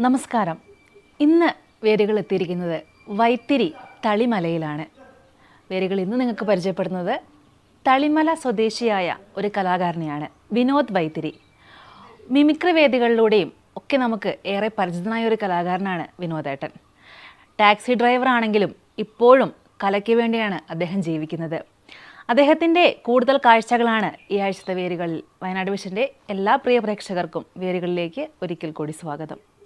നമസ്കാരം. ഇന്ന് വേരുകൾ എത്തിയിരിക്കുന്നത് വൈത്തിരി തളിമലയിലാണ്. വേരുകൾ ഇന്ന് നിങ്ങൾക്ക് പരിചയപ്പെടുന്നത് തളിമല സ്വദേശിയായ ഒരു കലാകാരനെയാണ് വിനോദ് വൈത്തിരി. മിമിക്രി വേദികളിലൂടെയും ഒക്കെ നമുക്ക് ഏറെ പരിചിതനായ ഒരു കലാകാരനാണ് വിനോദേട്ടൻ ടാക്സി ഡ്രൈവർ ആണെങ്കിലും ഇപ്പോഴും കലയ്ക്ക് വേണ്ടിയാണ് അദ്ദേഹം ജീവിക്കുന്നത്. അദ്ദേഹത്തിന്റെ കൂടുതൽ കാഴ്ചകളാണ് ഈ ആഴ്ചത്തെ വേരുകളിൽ. വയനാട് വിഷന്റെ എല്ലാ പ്രിയ പ്രേക്ഷകർക്കും വേരുകളിലേക്ക് ഒരിക്കൽ കൂടി സ്വാഗതം.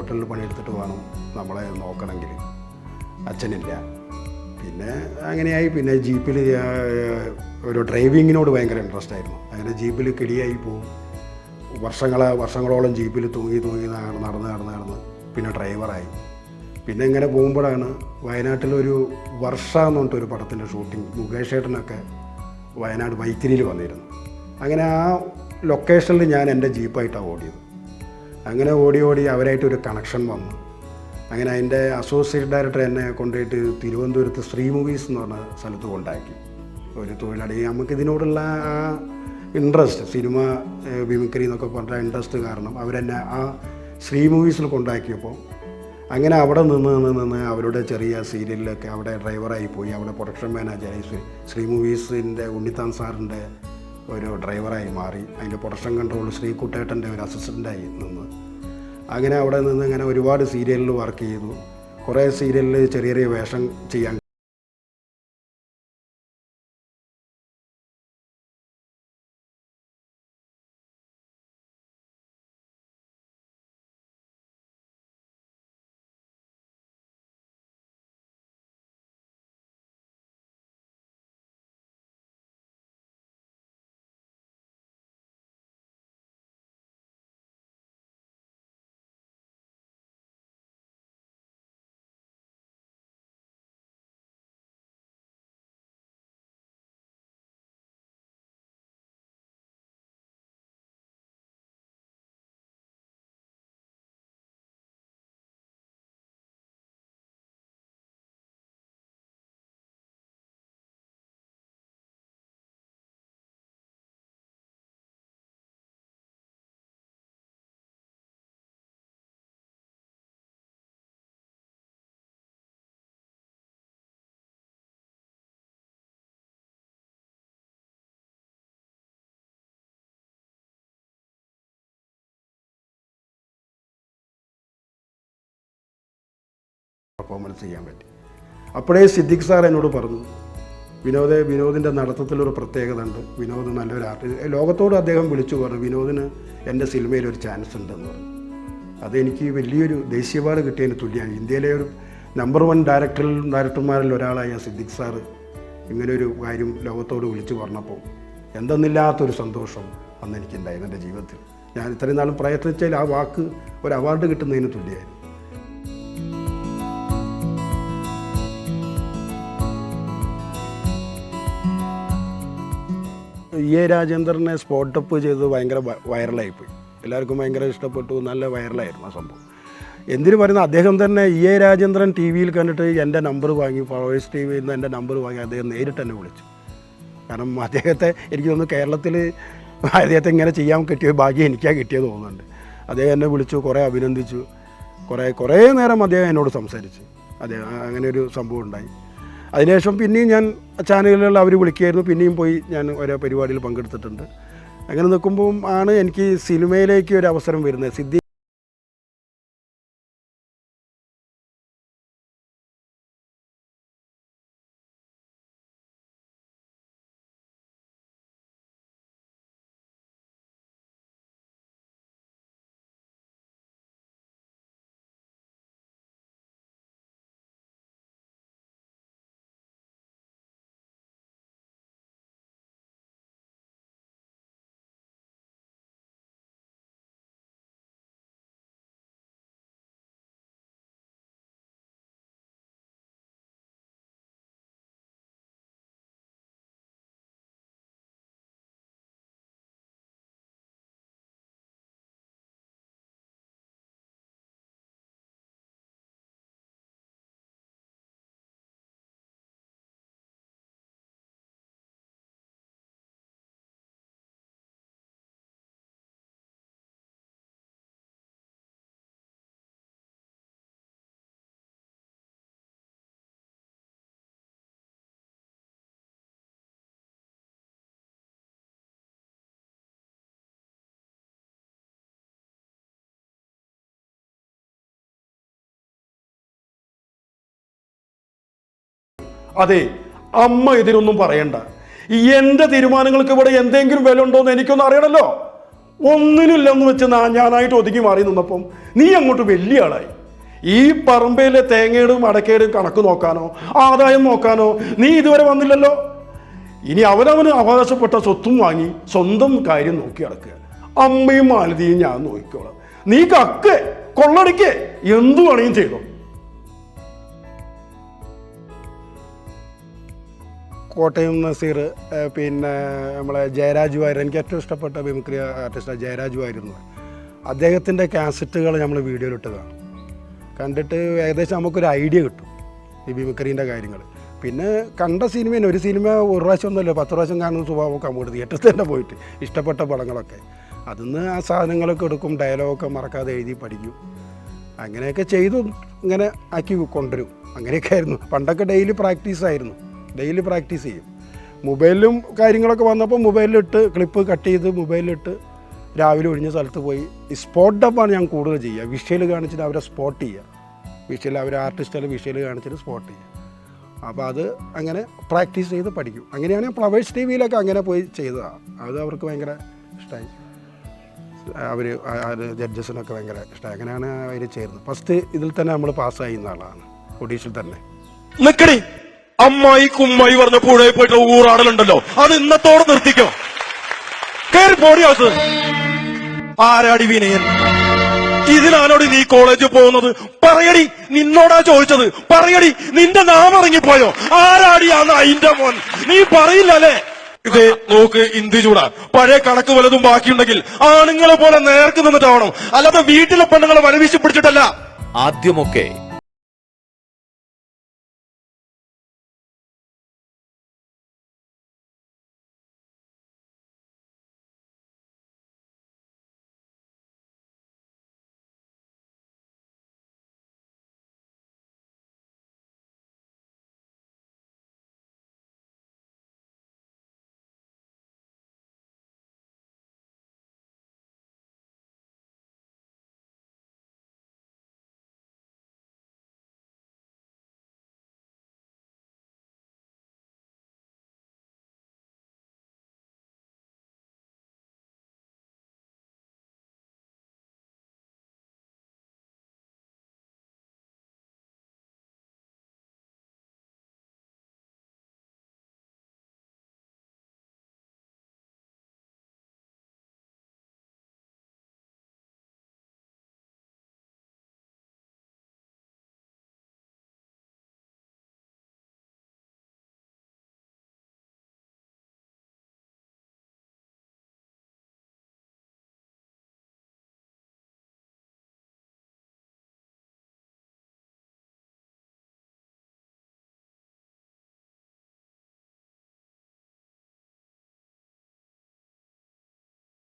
ഹോട്ടലിൽ പണിയെടുത്തിട്ട് വേണം നമ്മളെ നോക്കണമെങ്കിൽ. അച്ഛനില്ല. പിന്നെ അങ്ങനെയായി. പിന്നെ ജീപ്പിൽ ഒരു ഡ്രൈവിങ്ങിനോട് ഭയങ്കര ഇൻട്രസ്റ്റ് ആയിരുന്നു. അങ്ങനെ ജീപ്പിൽ കിടിയായി പോവും. വർഷങ്ങളെ വർഷങ്ങളോളം ജീപ്പിൽ തൂങ്ങി തൂങ്ങി നടന്ന് നടന്ന് നടന്ന് പിന്നെ ഡ്രൈവറായി. പിന്നെ ഇങ്ങനെ പോകുമ്പോഴാണ് വയനാട്ടിലൊരു വർഷ എന്ന് പറഞ്ഞിട്ടൊരു പടത്തിന്റെ ഷൂട്ടിംഗ് മുകേഷ് ഏട്ടനൊക്കെ വയനാട് വൈത്തിരിയിൽ വന്നിരുന്നു. അങ്ങനെ ആ ലൊക്കേഷനിൽ ഞാൻ എന്റെ ജീപ്പായിട്ടാണ് ഓടിയത്. അങ്ങനെ ഓടി ഓടി അവരായിട്ടൊരു കണക്ഷൻ വന്നു. അങ്ങനെ അതിന്റെ അസോസിയേറ്റ് ഡയറക്ടർ എന്നെ കൊണ്ടുപോയിട്ട് തിരുവനന്തപുരത്ത് ശ്രീ മൂവീസ് എന്ന് പറഞ്ഞ സ്ഥലത്ത് കൊണ്ടാക്കി. ഒരു തൊഴിലാളി. നമുക്ക് ഇതിനോടുള്ള ആ ഇൻട്രസ്റ്റ് സിനിമ വിമിക്രി എന്നൊക്കെ പറഞ്ഞ ഇൻട്രസ്റ്റ് കാരണം അവരെന്നെ ആ ശ്രീ മൂവീസിൽ കൊണ്ടാക്കിയപ്പോൾ അങ്ങനെ അവിടെ നിന്ന് നിന്ന് നിന്ന് അവരുടെ ചെറിയ സീരിയലിലൊക്കെ അവിടെ ഡ്രൈവറായി പോയി. അവിടെ പ്രൊഡക്ഷൻ മാനേജറായി ശ്രീ മൂവീസിന്റെ ഉണ്ണിത്താൻ സാറിന്റെ ഒരു ഡ്രൈവറായി മാറി. അതിന്റെ പ്രൊഡക്ഷൻ കൺട്രോൾ ശ്രീ ശ്രീകുട്ടേട്ടന്റെ ഒരു അസിസ്റ്റന്റായി നിന്ന്. അങ്ങനെ അവിടെ നിന്ന് ഇങ്ങനെ ഒരുപാട് സീരിയലിൽ വർക്ക് ചെയ്തു. കുറേ സീരിയലിൽ ചെറിയ ചെറിയ വേഷം ചെയ്യാൻ പെർഫോമൻസ് ചെയ്യാൻ പറ്റി. അപ്പോഴേ സിദ്ദിഖ് സാർ എന്നോട് പറഞ്ഞു വിനോദ് വിനോദിന്റെ നടത്തത്തിലൊരു പ്രത്യേകത ഉണ്ട് വിനോദ് നല്ലൊരു ആർട്ടിസ്റ്റ് ലോകത്തോട് അദ്ദേഹം വിളിച്ചു പറഞ്ഞു വിനോദിന് എന്റെ സിനിമയിൽ ഒരു ചാൻസ് ഉണ്ടെന്ന് പറഞ്ഞു. അതെനിക്ക് വലിയൊരു ദേശീയപാട് കിട്ടിയതിന് തുല്യമാണ് ഇന്ത്യയിലെ ഒരു നമ്പർ വൺ ഡയറക്ടറിൽ ഡയറക്ടർമാരിൽ ഒരാളായ സിദ്ദിഖ് സാറ് ഇങ്ങനൊരു കാര്യം ലോകത്തോട് വിളിച്ചു പറഞ്ഞപ്പോൾ എന്തെന്നില്ലാത്തൊരു സന്തോഷം അന്ന് എനിക്കുണ്ടായിരുന്നു എന്റെ ജീവിതത്തിൽ. ഞാൻ ഇത്രയും നാളും പ്രയത്നിച്ചാൽ ആ വാക്ക് ഒരു അവാർഡ് കിട്ടുന്നതിന് തുല്യമായിരുന്നു എ രാജേന്ദ്രനെ സ്പോട്ടപ്പ് ചെയ്തത് ഭയങ്കര വൈറലായിപ്പോയി എല്ലാവർക്കും ഭയങ്കര ഇഷ്ടപ്പെട്ടു നല്ല വൈറലായിരുന്നു ആ സംഭവം. എന്തിനു പറയുന്നത്? അദ്ദേഹം തന്നെ ഇ എ രാജേന്ദ്രൻ ടി വിയിൽ കണ്ടിട്ട് എന്റെ നമ്പർ വാങ്ങി ഫ്ലവേഴ്സ് ടി വിയിൽ നിന്ന് എന്റെ നമ്പർ വാങ്ങി അദ്ദേഹം നേരിട്ട് എന്നെ വിളിച്ചു. കാരണം അദ്ദേഹത്തെ എനിക്ക് തോന്നുന്നു കേരളത്തിൽ അദ്ദേഹത്തെ ഇങ്ങനെ ചെയ്യാൻ കിട്ടിയ ഭാഗ്യം എനിക്കാ കിട്ടിയത് തോന്നുന്നുണ്ട്. അദ്ദേഹം എന്നെ വിളിച്ചു കുറേ അഭിനന്ദിച്ചു. കുറേ കുറേ നേരം അദ്ദേഹം എന്നോട് സംസാരിച്ചു. അദ്ദേഹം അങ്ങനെ ഒരു സംഭവം ഉണ്ടായി. അതിനുശേഷം പിന്നെയും ഞാൻ ചാനലുകളിൽ അവർ വിളിക്കുകയായിരുന്നു പിന്നെയും പോയി ഞാൻ ഓരോ പരിപാടിയിൽ പങ്കെടുത്തിട്ടുണ്ട്. അങ്ങനെ നിൽക്കുമ്പോൾ ആണ് എനിക്ക് സിനിമയിലേക്ക് ഒരു അവസരം വരുന്നത്. സിദ്ധി അതെ അമ്മ ഇതിനൊന്നും പറയണ്ട. എന്റെ തീരുമാനങ്ങൾക്ക് ഇവിടെ എന്തെങ്കിലും വില ഉണ്ടോ എന്ന് എനിക്കൊന്നും അറിയണല്ലോ. ഒന്നിനില്ലെന്ന് വെച്ച് ഞാനായിട്ട് ഒതുങ്ങി മാറി നിന്നപ്പം നീ അങ്ങോട്ട് വലിയ ആളായി. ഈ പറമ്പയിലെ തേങ്ങയുടെയും അടക്കയുടെയും കണക്ക് നോക്കാനോ ആദായം നോക്കാനോ നീ ഇതുവരെ വന്നില്ലല്ലോ. ഇനി അവനവന് അവകാശപ്പെട്ട സ്വത്തും വാങ്ങി സ്വന്തം കാര്യം നോക്കി നടക്കുക. അമ്മയും മാലതിയും ഞാൻ നോക്കിക്കോളാം. നീ കക്ക് കൊള്ളടിക്കേ. എന്തു വേണമെങ്കിലും ചെയ്തോ. കോട്ടയം നസീർ പിന്നെ നമ്മളെ ജയരാജ് വാര്യർ. എനിക്ക് ഏറ്റവും ഇഷ്ടപ്പെട്ട മിമിക്രി ആർട്ടിസ്റ്റാണ് ജയരാജ് ആയിരുന്നു അദ്ദേഹത്തിന്റെ കാസറ്റുകൾ നമ്മൾ വീഡിയോയിൽ ഇട്ടതാണ്. കണ്ടിട്ട് ഏകദേശം നമുക്കൊരു ഐഡിയ കിട്ടും ഈ മിമിക്രീന്റെ കാര്യങ്ങൾ. പിന്നെ കണ്ട സിനിമ ഒരു സിനിമ ഒരു പ്രാവശ്യം ഒന്നുമല്ല പത്ത് പ്രാവശ്യം കാണുന്ന സ്വഭാവമൊക്കെ അങ്ങോട്ട് തിയേറ്ററിൽ തന്നെ പോയിട്ട് ഇഷ്ടപ്പെട്ട പടങ്ങളൊക്കെ. അതിന്ന് ആ സാധനങ്ങളൊക്കെ എടുക്കും ഡയലോഗൊക്കെ മറക്കാതെ എഴുതി പഠിക്കും. അങ്ങനെയൊക്കെ ചെയ്തു ഇങ്ങനെ ആക്കി കൊണ്ടുവരും. അങ്ങനെയൊക്കെ ആയിരുന്നു. പണ്ടൊക്കെ ഡെയിലി പ്രാക്ടീസ് ആയിരുന്നു ഡെയിലി പ്രാക്ടീസ് ചെയ്യും. മൊബൈലിലും കാര്യങ്ങളൊക്കെ വന്നപ്പോൾ മൊബൈലിലിട്ട് ക്ലിപ്പ് കട്ട് ചെയ്ത് മൊബൈലിലിട്ട് രാവിലെ ഒഴിഞ്ഞ സ്ഥലത്ത് പോയി. സ്പോട്ട് ഡബ്ബാണ് ഞാൻ കൂടുതൽ ചെയ്യുക. വിഷ്വൽ കാണിച്ചിട്ട് അവരെ സ്പോട്ട് ചെയ്യുക. വിഷ്വൽ അവരെ ആർട്ടിസ്റ്റുകൾ വിഷ്വൽ കാണിച്ചിട്ട് സ്പോട്ട് ചെയ്യുക. അപ്പോൾ അത് അങ്ങനെ പ്രാക്ടീസ് ചെയ്ത് പഠിക്കും. അങ്ങനെയാണ് ഞാൻ ഫ്ലവേഴ്സ് ടി വിയിലൊക്കെ അങ്ങനെ പോയി ചെയ്തതാണ് അത് അവർക്ക് ഭയങ്കര ഇഷ്ടമായി അവർ ജഡ്ജസിനൊക്കെ ഭയങ്കര ഇഷ്ടമായി അങ്ങനെയാണ് അവർ ചേർന്നത് ഫസ്റ്റ് ഇതിൽ തന്നെ നമ്മൾ പാസ്സായി ആളാണ്. ഒഡീഷയിൽ തന്നെ. അമ്മായി കുമ്മായി പറഞ്ഞ പുഴയിൽ പോയിട്ട് ഊറാടലുണ്ടല്ലോ. അത് ഇന്നത്തോടെ നിർത്തിക്കോ. കയറി പോടി അത് ആരാടി വിനയൻ? ഇതിനാണോടി നീ കോളേജിൽ പോകുന്നത്? പറയടി നിന്നോടാ ചോദിച്ചത്. പറയടി നിന്റെ നാം ഇറങ്ങിപ്പോയോ? ആരാടിയാണ് നായിന്റെ മോൻ? നീ പറയില്ലല്ലേ? ഇത് നോക്ക് ഇന്ത്യ ചൂടാ. പഴയ കണക്ക് വലതും ബാക്കിയുണ്ടെങ്കിൽ ആണുങ്ങളെ പോലെ നേർക്ക് നിന്നിട്ടാവണം. അല്ലാതെ വീട്ടിലെ പെണ്ണുങ്ങളെ വലവീശി പിടിച്ചിട്ടല്ല. ആദ്യമൊക്കെ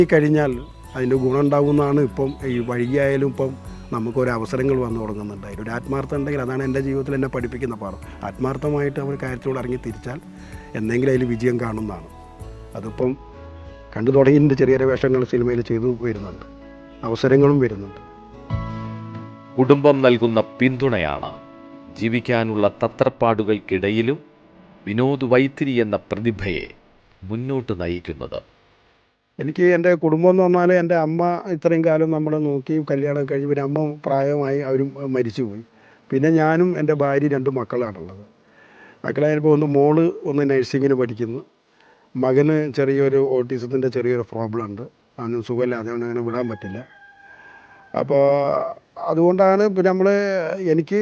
കഴിഞ്ഞാൽ അതിന്റെ ഗുണം ഉണ്ടാകുമെന്നാണ് ഇപ്പം ഈ വഴിയായാലും ഇപ്പം നമുക്കൊരു അവസരങ്ങൾ വന്നു തുടങ്ങുന്നുണ്ട്. അതിലൊരു ആത്മാർത്ഥം ഉണ്ടെങ്കിൽ അതാണ് എന്റെ ജീവിതത്തിൽ എന്നെ പഠിപ്പിക്കുന്ന പാഠം. ആത്മാർത്ഥമായിട്ട് അവർ കാര്യത്തോട് ഇറങ്ങി തിരിച്ചാൽ എന്തെങ്കിലും അതിൽ വിജയം കാണുന്നതാണ്. അതിപ്പം കണ്ടു തുടങ്ങിയതിന്റെ ചെറിയ ചെറിയ വേഷങ്ങൾ സിനിമയിൽ ചെയ്തു വരുന്നുണ്ട്. അവസരങ്ങളും വരുന്നുണ്ട്. കുടുംബം നൽകുന്ന പിന്തുണയാണ് ജീവിക്കാനുള്ള തത്രപ്പാടുകൾക്കിടയിലും വിനോദ് വൈത്തിരി എന്ന പ്രതിഭയെ മുന്നോട്ട് നയിക്കുന്നത്. എനിക്ക് എന്റെ കുടുംബം എന്ന് പറഞ്ഞാൽ എന്റെ അമ്മ ഇത്രയും കാലം നമ്മളെ നോക്കി കല്യാണം കഴിഞ്ഞ് പിന്നെ അമ്മ പ്രായമായി അവരും മരിച്ചുപോയി. പിന്നെ ഞാനും എന്റെ ഭാര്യ രണ്ട് മക്കളാണുള്ളത്. മക്കളായപ്പോൾ ഒന്ന് മോൾ ഒന്ന് നഴ്സിങ്ങിന് പഠിക്കുന്നു. മകന് ചെറിയൊരു ഓട്ടിസത്തിന്റെ ചെറിയൊരു പ്രോബ്ലം ഉണ്ട് അവന് സുഖമില്ല അതുകൊണ്ട് അങ്ങനെ വിടാൻ പറ്റില്ല. അപ്പോൾ അതുകൊണ്ടാണ് പിന്നെ നമ്മൾ എനിക്ക്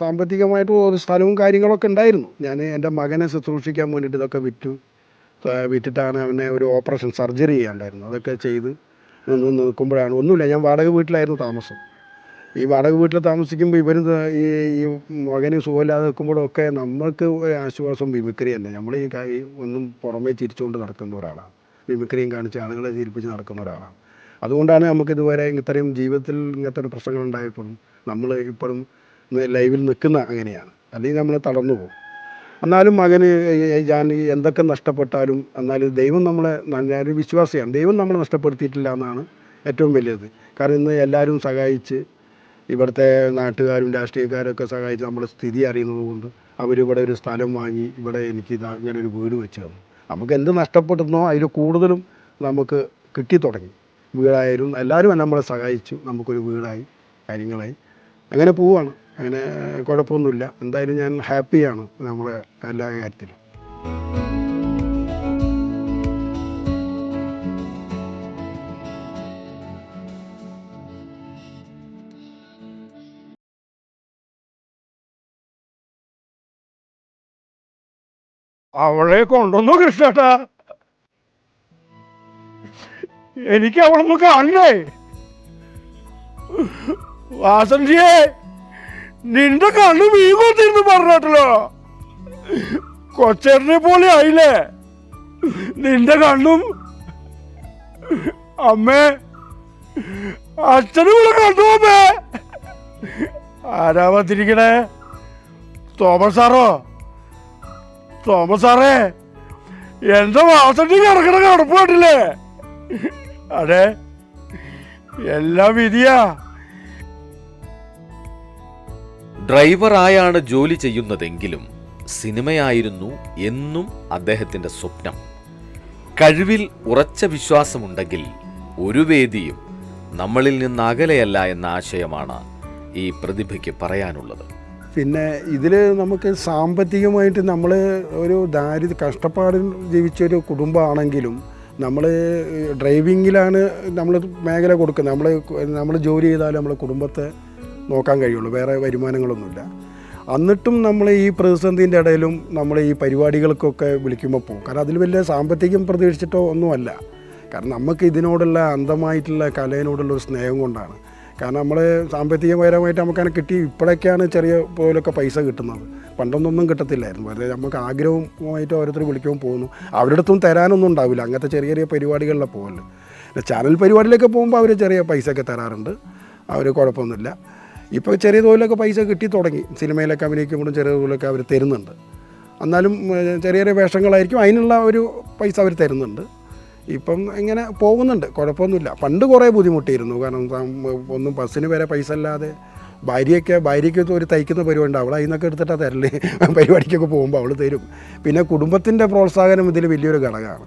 സാമ്പത്തികമായിട്ട് ഒരു സ്ഥലവും കാര്യങ്ങളൊക്കെ ഉണ്ടായിരുന്നു. ഞാൻ എന്റെ മകനെ ശുശ്രൂഷിക്കാൻ വേണ്ടിയിട്ട് ഇതൊക്കെ വിറ്റു. വിറ്റിട്ടാണ് അവനെ ഒരു ഓപ്പറേഷൻ സർജറി ചെയ്യാണ്ടായിരുന്നു അതൊക്കെ ചെയ്ത് നിന്ന് നിൽക്കുമ്പോഴാണ്. ഒന്നുമില്ല ഞാൻ വാടക വീട്ടിലായിരുന്നു താമസം. ഈ വാടക വീട്ടിൽ താമസിക്കുമ്പോൾ ഇവരും ഈ ഈ മകന് സുഖമില്ലാതെ നിൽക്കുമ്പോഴൊക്കെ നമ്മൾക്ക് ആശ്വാസം മിമിക്രി തന്നെ. നമ്മൾ ഈ കൈ ഒന്നും പുറമേ ചിരിച്ചുകൊണ്ട് നടക്കുന്ന ഒരാളാണ്. മിമിക്രിയും കാണിച്ച് ആളുകളെ ചിരിപ്പിച്ച് നടക്കുന്ന ഒരാളാണ്. അതുകൊണ്ടാണ് നമുക്ക് ഇതുവരെ ഇത്രയും ജീവിതത്തിൽ ഇങ്ങനത്തെ ഒരു പ്രശ്നങ്ങൾ ഉണ്ടായപ്പോഴും നമ്മൾ ഇപ്പോഴും ലൈവിൽ നിൽക്കുന്ന അങ്ങനെയാണ്. അല്ലെങ്കിൽ നമ്മൾ തളർന്നു പോകും. എന്നാലും മകന് ഞാൻ എന്തൊക്കെ നഷ്ടപ്പെട്ടാലും എന്നാലും ദൈവം നമ്മളെ ഞാനൊരു വിശ്വാസിയാണ്. ദൈവം നമ്മളെ നഷ്ടപ്പെടുത്തിയിട്ടില്ല എന്നാണ് ഏറ്റവും വലിയത്. കാരണം ഇന്ന് എല്ലാവരും സഹായിച്ച് ഇവിടുത്തെ നാട്ടുകാരും രാഷ്ട്രീയക്കാരൊക്കെ സഹായിച്ച് നമ്മുടെ സ്ഥിതി അറിയുന്നത് കൊണ്ട് അവരിവിടെ ഒരു സ്ഥലം വാങ്ങി ഇവിടെ എനിക്ക് ഇതാ ഒരു വീട് വെച്ച് തന്നു നമുക്ക് എന്ത് നഷ്ടപ്പെടുന്നോ അതിൽ കൂടുതലും നമുക്ക് കിട്ടി തുടങ്ങി. വീടായാലും എല്ലാവരും നമ്മളെ സഹായിച്ചു. നമുക്കൊരു വീടായി കാര്യങ്ങളായി. അങ്ങനെ പോവാണ് അങ്ങനെ കുഴപ്പമൊന്നുമില്ല. എന്തായാലും ഞാൻ ഹാപ്പിയാണ് നമ്മളെ എല്ലാ കാര്യത്തിലും. അവളെ കൊണ്ടുവന്നു കൃഷ്ണേട്ടാ. എനിക്ക് അവളൊന്ന് കാണണേ വാസന്തിയെ. നിന്റെ കണ്ണു വീങ്ങോത്തിരുന്നു പറഞ്ഞോട്ടല്ലോ കൊച്ചേട്ടനെ പോലെ ആയില്ലേ? നിന്റെ കണ്ണും. അമ്മേ അച്ഛനും കൂടെ കണ്ടു അമ്മേ. ആരാ വന്നിരിക്കണേ? തോമസ് സാറോ? തോമസ് സാറേ എന്റെ വാസണ്ടി കിടക്കണ കിടപ്പ് കണ്ടില്ലേ? അതെ എല്ലാം വിധിയാ. ഡ്രൈവറായാണ് ജോലി ചെയ്യുന്നതെങ്കിലും സിനിമയായിരുന്നു എന്നും അദ്ദേഹത്തിന്റെ സ്വപ്നം. കഴിവിൽ ഉറച്ച വിശ്വാസമുണ്ടെങ്കിൽ ഒരു വേദിയും നമ്മളിൽ നിന്ന് അകലെയല്ല എന്ന ആശയമാണ് ഈ പ്രതിഭയ്ക്ക് പറയാനുള്ളത്. പിന്നെ ഇതിൽ നമുക്ക് സാമ്പത്തികമായിട്ട് നമ്മൾ ഒരു ദാരിദ്ര്യ കഷ്ടപ്പാടിൽ ജീവിച്ചൊരു കുടുംബമാണെങ്കിലും നമ്മൾ ഡ്രൈവിങ്ങിലാണ് നമ്മൾ മേഖല കൊടുക്കുന്നത്. നമ്മൾ നമ്മൾ ജോലി ചെയ്താലും നമ്മൾ കുടുംബത്തെ നോക്കാൻ കഴിയുള്ളൂ. വേറെ വരുമാനങ്ങളൊന്നുമില്ല. എന്നിട്ടും നമ്മൾ ഈ പ്രതിസന്ധിന്റെ ഇടയിലും നമ്മൾ ഈ പരിപാടികൾക്കൊക്കെ വിളിക്കുമ്പോൾ പോകും. കാരണം അതിൽ വലിയ സാമ്പത്തികം പ്രതീക്ഷിച്ചിട്ടോ ഒന്നുമല്ല. കാരണം നമുക്ക് ഇതിനോടുള്ള അന്ധമായിട്ടുള്ള കലയിനോടുള്ള ഒരു സ്നേഹം കൊണ്ടാണ്. കാരണം നമ്മൾ സാമ്പത്തികപരമായിട്ട് നമുക്കങ്ങനെ കിട്ടി. ഇപ്പോഴൊക്കെയാണ് ചെറിയ പോലൊക്കെ പൈസ കിട്ടുന്നത്. പണ്ടൊന്നൊന്നും കിട്ടത്തില്ലായിരുന്നു. വെറുതെ നമുക്ക് ആഗ്രഹമായിട്ട് ഓരോരുത്തർ വിളിക്കുമ്പോൾ പോകുന്നു. അവരുടെ അടുത്തും തരാനൊന്നും ഉണ്ടാവില്ല. അങ്ങനത്തെ ചെറിയ ചെറിയ പരിപാടികളിലെ പോകൽ. ചാനൽ പരിപാടിയിലൊക്കെ പോകുമ്പോൾ അവർ ചെറിയ പൈസയൊക്കെ തരാറുണ്ട്. അവർ കുഴപ്പമൊന്നുമില്ല. ഇപ്പോൾ ചെറിയ തോതിലൊക്കെ പൈസ കിട്ടി തുടങ്ങി. സിനിമയിലൊക്കെ അഭിനയിക്കുമ്പോഴും ചെറിയ തോതിലൊക്കെ അവർ തരുന്നുണ്ട്. എന്നാലും ചെറിയ ചെറിയ വേഷങ്ങളായിരിക്കും അതിനുള്ള ഒരു പൈസ അവർ തരുന്നുണ്ട്. ഇപ്പം ഇങ്ങനെ പോകുന്നുണ്ട്. കുഴപ്പമൊന്നുമില്ല. പണ്ട് കുറേ ബുദ്ധിമുട്ടിയിരുന്നു. കാരണം ഒന്നും ബസ്സിന് വരെ പൈസ അല്ലാതെ ഭാര്യയൊക്കെ ഭാര്യയ്ക്ക് ഒരു തയ്ക്കുന്ന പരിപാടി ഉണ്ട്. അവൾ അതിൽ നിന്നൊക്കെ എടുത്തിട്ടാണ് തരൽ. പരിപാടിക്കൊക്കെ പോകുമ്പോൾ അവൾ തരും. പിന്നെ കുടുംബത്തിന്റെ പ്രോത്സാഹനം ഇതിൽ വലിയൊരു ഘടകമാണ്.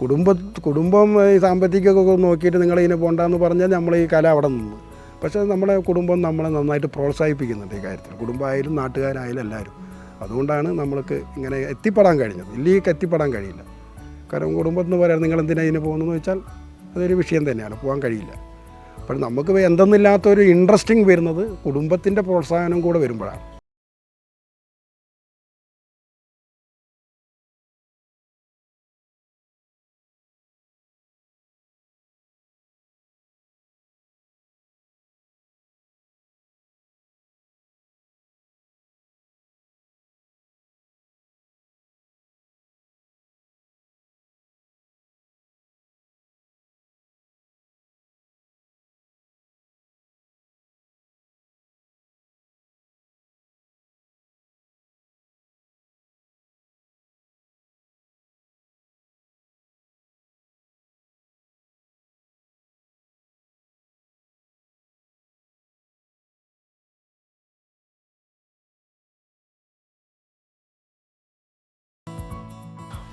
കുടുംബ കുടുംബം സാമ്പത്തികമൊക്കെ നോക്കിയിട്ട് നിങ്ങൾ പോകണ്ടെന്ന് പറഞ്ഞാൽ നമ്മൾ ഈ കല അവിടെ നിന്ന്. പക്ഷേ നമ്മുടെ കുടുംബം നമ്മളെ നന്നായിട്ട് പ്രോത്സാഹിപ്പിക്കുന്നുണ്ട് ഈ കാര്യത്തിൽ. കുടുംബമായാലും നാട്ടുകാരായാലും എല്ലാവരും. അതുകൊണ്ടാണ് നമ്മൾക്ക് ഇങ്ങനെ എത്തിപ്പെടാൻ കഴിഞ്ഞത്. ഇല്ലെങ്കിൽ എത്തിപ്പെടാൻ കഴിയില്ല. കാരണം കുടുംബം എന്ന് പറയാം നിങ്ങൾ എന്തിനാ ഇതിന് പോകുന്നതെന്ന് വെച്ചാൽ അതൊരു വിഷയം തന്നെയാണ്. പോകാൻ കഴിയില്ല. അപ്പോൾ നമുക്ക് എന്തെന്നില്ലാത്തൊരു ഇൻട്രസ്റ്റിംഗ് വരുന്നത് കുടുംബത്തിന്റെ പ്രോത്സാഹനം കൂടെ വരുമ്പോഴാണ്.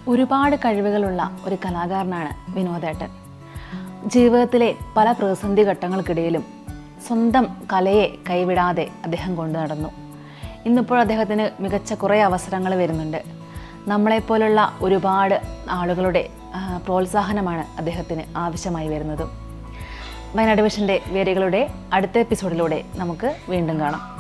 ഒരുപാട് കഴിവുകളുള്ള ഒരു കലാകാരനാണ് വിനോദേട്ടൻ. ജീവിതത്തിലെ പല പ്രതിസന്ധി ഘട്ടങ്ങൾക്കിടയിലും സ്വന്തം കലയെ കൈവിടാതെ അദ്ദേഹം കൊണ്ടു നടന്നു. ഇന്നിപ്പോൾ അദ്ദേഹത്തിന് മികച്ച കുറേ അവസരങ്ങൾ വരുന്നുണ്ട്. നമ്മളെപ്പോലുള്ള ഒരുപാട് ആളുകളുടെ പ്രോത്സാഹനമാണ് അദ്ദേഹത്തിന് ആവശ്യമായി വരുന്നതും. വയനാട് വിഷന്റെ വേരുകളുടെ അടുത്ത എപ്പിസോഡിലൂടെ നമുക്ക് വീണ്ടും കാണാം.